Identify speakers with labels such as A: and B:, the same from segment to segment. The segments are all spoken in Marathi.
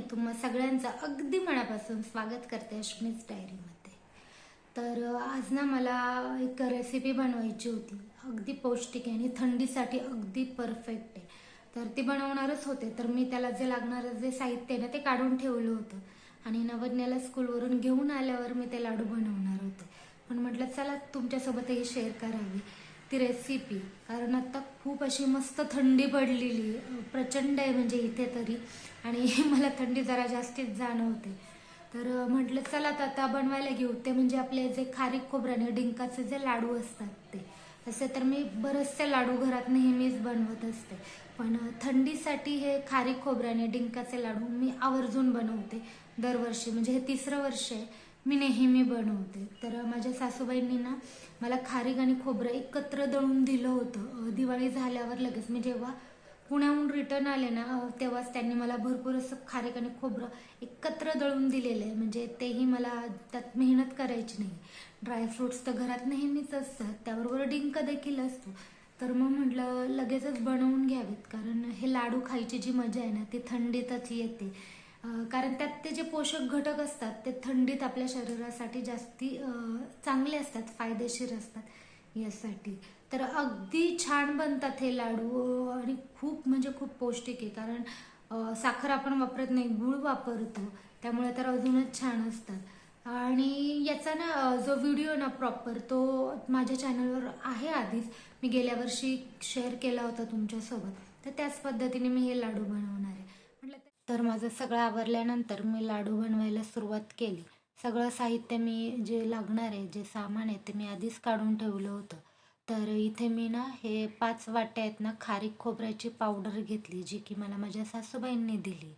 A: तुम्हा सगळ्यांचं अगदी मनापासून स्वागत करते अश्मीज डायरीमध्ये तर आज ना मला एक रेसिपी बनवायची होती. अगदी पौष्टिक आहे आणि थंडीसाठी अगदी परफेक्ट आहे. तर ती बनवणारच होते. तर मी त्याला जे लागणारं जे साहित्य आहे ना ते काढून ठेवलं होतं. आणि नवज्ञाला स्कूलवरून घेऊन आल्यावर मी ते लाडू बनवणार होते. पण म्हटलं चला तुमच्यासोबतही शेअर करावी ती रेसिपी कारण आता खूप अशी मस्त थंडी पडलेली आहे. प्रचंड आहे म्हणजे इथे तरी. आणि मला थंडी जरा जास्तीच जाणवते. तर म्हटलं चला तर आता बनवायला घेऊ. ते म्हणजे आपले जे खारीक खोबऱ्याने डिंकाचे जे लाडू असतात ते. असे तर मी बरेचसे लाडू घरात नेहमीच बनवत असते. पण थंडीसाठी हे खारीक खोबऱ्याने डिंकाचे लाडू मी आवर्जून बनवते दरवर्षी. म्हणजे हे तिसरं वर्ष आहे. मी नेहमी बनवते. तर माझ्या सासूबाईंनी ना मला खारीक आणि खोबरं एकत्र दळून दिलं होतं. दिवाळी झाल्यावर लगेच मी जेव्हा पुण्याहून रिटर्न आले ना तेव्हाच त्यांनी मला भरपूर असं खारीक आणि खोबरं एकत्र दळून दिलेलं आहे. म्हणजे तेही मला त्यात मेहनत करायची नाही. ड्रायफ्रुट्स तर घरात नेहमीच असतात. त्याबरोबर डिंक देखील असतो. तर मग म्हटलं लगेचच बनवून घ्यावेत. कारण हे लाडू खायची जी मजा आहे ना ती थंडीतच येते. कारण त्यात ते जे पोषक घटक असतात ते थंडीत आपल्या शरीरासाठी जास्ती चांगले असतात फायदेशीर असतात यासाठी. तर अगदी छान बनतात हे लाडू आणि खूप म्हणजे खूप पौष्टिक आहे. कारण साखर आपण वापरत नाही गुळ वापरतो. त्यामुळे तर अजूनच छान असतात. आणि याचा ना जो व्हिडिओ ना प्रॉपर तो माझ्या चॅनलवर आहे आधीच. मी गेल्या वर्षी शेअर केला होता तुमच्यासोबत. तर त्याच पद्धतीने मी हे लाडू बनवणार आहे. तर माझं सगळं आवरल्यानंतर मी लाडू बनवायला सुरुवात केली. सगळं साहित्य मी जे लागणार आहे जे सामान आहे ते मी आधीच काढून ठेवलं होतं. तर इथे मी ना हे पाच वाट्या आहेत ना खारीक खोबऱ्याची पावडर घेतली जी की मला माझ्या सासूबाईंनी दिली.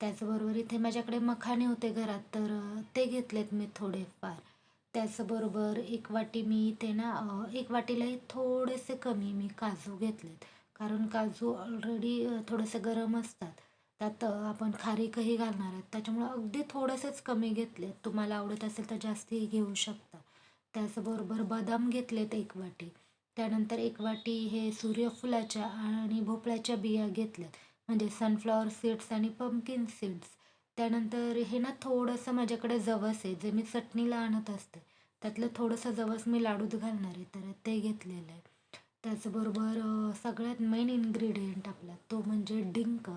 A: त्याचबरोबर इथे माझ्याकडे मखाणे होते घरात तर ते घेतलेत मी थोडेफार. त्याचबरोबर एक वाटी मी इथे ना एक वाटीलाही थोडेसे कमी मी काजू घेतलेत. कारण काजू ऑलरेडी थोडेसे गरम असतात. त्यात आपण खारीकही घालणार आहेत. त्याच्यामुळे अगदी थोडेसेच कमी घेतले तुम्हाला आवडत असेल तर जास्तही घेऊ शकता. त्याचबरोबर बदाम घेतलेत एक वाटी. त्यानंतर एक वाटी हे सूर्यफुलाच्या आणि भोपळ्याच्या बिया घेतल्यात. म्हणजे सनफ्लॉवर सीड्स आणि पंपकिन सीड्स त्यानंतर हे ना थोडंसं माझ्याकडे जवस आहे जे मी चटणीला आणत असते. त्यातलं थोडंसं जवस मी लाडूत घालणार आहे तर ते घेतलेलं आहे. त्याचबरोबर सगळ्यात मेन इन्ग्रेडियंट आपला तो म्हणजे डिंक.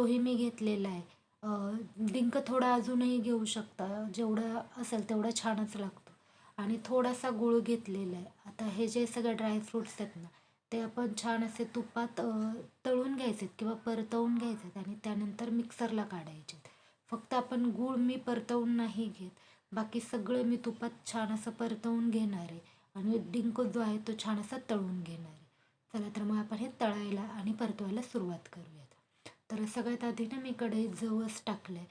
A: तोही मी घेतलेला आहे. डिंक थोडा अजूनही घेऊ शकता. जेवढं असेल तेवढा छानच लागतो. आणि थोडासा गुळ घेतलेला आहे. आता हे जे सगळे ड्रायफ्रुट्स आहेत ना ते आपण छान असे तुपात तळून घ्यायचे किंवा परतवून घ्यायचे आणि त्यानंतर मिक्सरला काढायचे फक्त आपण गूळ मी परतवून नाही घेत. बाकी सगळं मी तुपात छान असं परतवून घेणार आहे. आणि डिंक जो आहे तो छान असा तळून घेणार आहे. चला तर मग आपण हे तळायला आणि परतवायला सुरुवात करूया. तर सगळ्यात आधी ना मी कढईत जवस टाकले.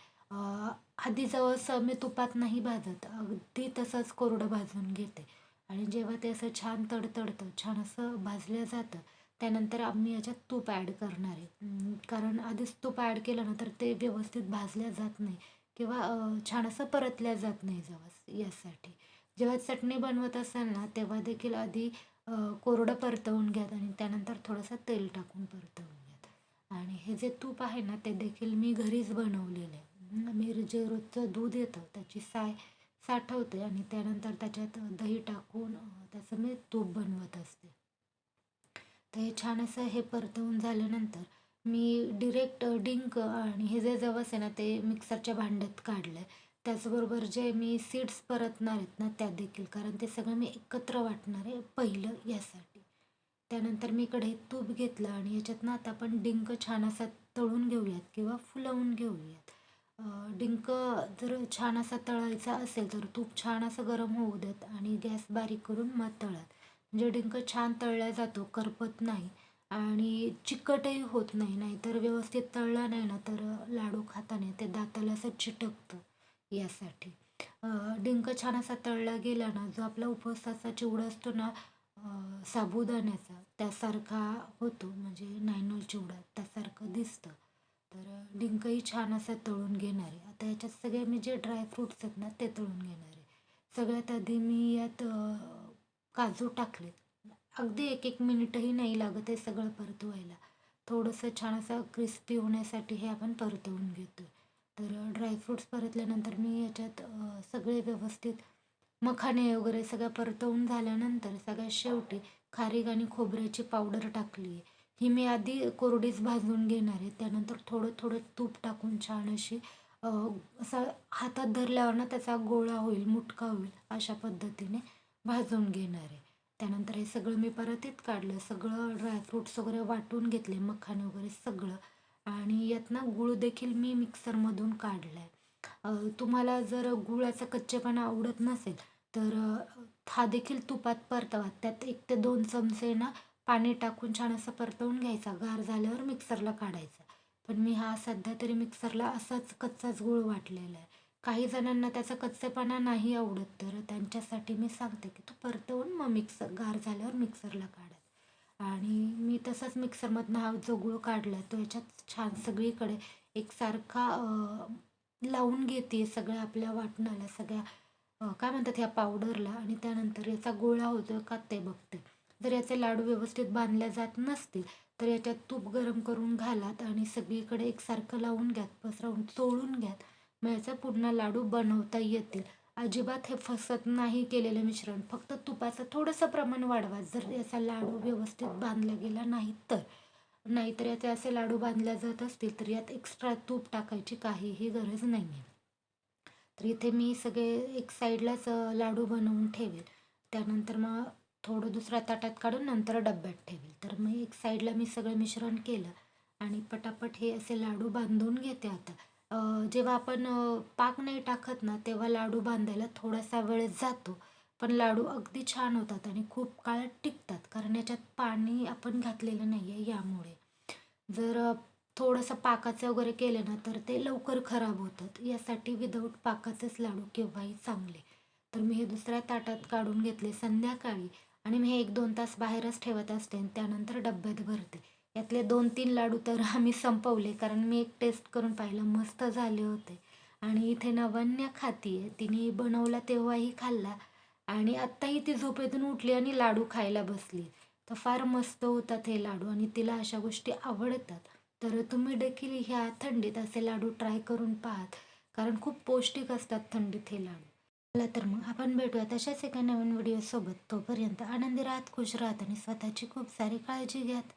A: आधी जवस मी तुपात नाही भाजत. अगदी तसंच कोरडं भाजून घेते. आणि जेव्हा ते असं छान तडतडतं छान असं भाजलं जातं त्यानंतर आम्ही याच्यात तूप ॲड करणार आहे. कारण आधीच तूप ॲड केलं ना तर ते व्यवस्थित भाजल्या जात नाही किंवा छान असं परतल्या जात नाही जवस यासाठी. जेव्हा चटणी बनवत असाल ना तेव्हा देखील आधी कोरडं परतवून घ्यात आणि त्यानंतर थोडंसं तेल टाकून परतवून घ्या. आणि हे जे तूप आहे ना ते देखील मी घरीच बनवलेलं आहे. मी जे रोजचं दूध येतं त्याची साय साठवते आणि त्यानंतर त्याच्यात दही टाकून त्याचं मी तूप बनवत असते. तर हे छान असं हे परतवून झाल्यानंतर मी डिरेक्ट डिंक आणि हे जे जवस आहे ना ते मिक्सरच्या भांड्यात काढलं आहे त्याचबरोबर जे मी सीड्स परतणार आहेत ना त्या देखील. कारण ते सगळं मी एकत्र वाटणार आहे पहिलं यासाठी. त्यानंतर मी इकडे तूप घेतलं आणि याच्यातनं आता आपण डिंक छान असा तळून घेऊयात किंवा फुलवून घेऊयात. डिंक जर छान असा तळायचा असेल तर तूप छान असं गरम होऊ देत आणि गॅस बारीक करून मग तळत. म्हणजे डिंक छान तळला जातो करपत नाही आणि चिकटही होत नाही नाहीतर व्यवस्थित तळला नाही ना तर लाडू खाताना ते दाताला असं चिटकतं यासाठी. डिंक छान असा तळला गेला ना जो आपला उपवासाचा चिवडा असतो ना साबुदाण्याचा. त्यासारखा होतो म्हणजे नायनोल चिवडा त्यासारखं दिसतं. तर डिंकही छान असं तळून घेणार. आहे आता याच्यात सगळे मी जे ड्रायफ्रूट्स आहेत ना ते तळून घेणार. आहे सगळ्यात आधी मी यात काजू टाकले. अगदी एक एक मिनिटही नाही लागत हे सगळं परतवायला. थोडंसं छान असं क्रिस्पी होण्यासाठी हे आपण परतवून घेतो तर ड्रायफ्रूट्स परतल्यानंतर मी याच्यात सगळे व्यवस्थित मखाने वगैरे सगळं परतवून झाल्यानंतर सगळ्यात शेवटी खारीक आणि खोबऱ्याची पावडर टाकली आहे. ही मी आधी कोरडीच भाजून घेणार आहे. त्यानंतर थोडं थोडं तूप टाकून छान अशी असं असा हातात धरल्यावर ना त्याचा गोळा होईल मुटका होईल अशा पद्धतीने भाजून घेणार आहे. त्यानंतर हे सगळं मी परतीत काढलं. सगळं ड्रायफ्रूट्स वगैरे वाटून घेतले मखाने वगैरे सगळं. आणि यात ना गूळ देखील मी मिक्सरमधून काढला आहे तुम्हाला जर गुळाचा कच्चेपणा आवडत नसेल तर हा देखील तुपात परतवा. त्यात एक ते दोन चमचे ना पाणी टाकून छान असं परतवून घ्यायचा. गार झाल्यावर मिक्सरला काढायचा. पण मी हा सध्या तरी मिक्सरला असाच कच्चाच गूळ वाटलेला आहे. काही जणांना त्याचा कच्चेपणा नाही आवडत तर त्यांच्यासाठी मी सांगते की तू परतवून मग मिक्सर गार झाल्यावर मिक्सरला काढा. आणि मी तसाच मिक्सरमधनं हा जो गूळ काढला तो याच्यात छान सगळीकडे एकसारखा लावून घेते सगळ्या आपल्या वाटणाला सगळ्या काय म्हणतात ह्या पावडरला आणि त्यानंतर याचा गोळा होतो का ते बघते. जर याचे लाडू व्यवस्थित बांधल्या जात नसतील तर याच्यात तूप गरम करून घालात आणि सगळीकडे एकसारखं लावून घ्यात पसरवून चोळून घ्यात. मग याचा पूर्ण लाडू बनवता येतील. अजिबात हे फसत नाही केलेलं मिश्रण. फक्त तुपाचं थोडंसं प्रमाण वाढवा. जर याचा लाडू व्यवस्थित बांधला गेला नाही तर. नाहीतर याचे असे लाडू बांधल्या जात असतील तर यात एक्स्ट्रा तूप टाकायची काहीही गरज नाही आहे तर इथे मी सगळे एक साईडलाच लाडू बनवून ठेवेल. त्यानंतर मग थोडं दुसऱ्या ताटात काढून नंतर डब्यात ठेवेल. तर मग एक साईडला मी सगळं मिश्रण केलं आणि पटापट हे असे लाडू बांधून घेते आता. जेव्हा आपण पाक नाही टाकत ना तेव्हा लाडू बांधायला थोडासा वेळ जातो. पण लाडू अगदी छान होतात आणि खूप काळ टिकतात कारण याच्यात पाणी आपण घातलेलं नाही आहे यामुळे. जर थोडंसं पाकाचं वगैरे केलं ना तर ते लवकर खराब होतात. यासाठी विदाऊट पाकाचेच लाडू केव्हाही चांगले. तर मी हे दुसऱ्या ताटात काढून घेतले संध्याकाळी आणि मी हे एक दोन तास बाहेरच ठेवत असते आणि त्यानंतर डब्यात भरते. यातले दोन तीन लाडू तर आम्ही संपवले कारण मी एक टेस्ट करून पाहिलं मस्त झाले होते. आणि इथे नवन्या खाती आहे तिने बनवला तेव्हाही खाल्ला. आणि आत्ताही ती झोपेतून उठली आणि लाडू खायला बसली. तर फार मस्त होतात हे लाडू आणि तिला अशा गोष्टी आवडतात. तर तुम्ही देखील ह्या थंडीत असे लाडू ट्राय करून पाहात कारण खूप पौष्टिक असतात थंडीत हे लाडू. चला तर मग आपण भेटूया तशाच एका नवीन व्हिडिओसोबत तोपर्यंत आनंदी राहत खुश राहत आणि स्वतःची खूप सारी काळजी घ्यात.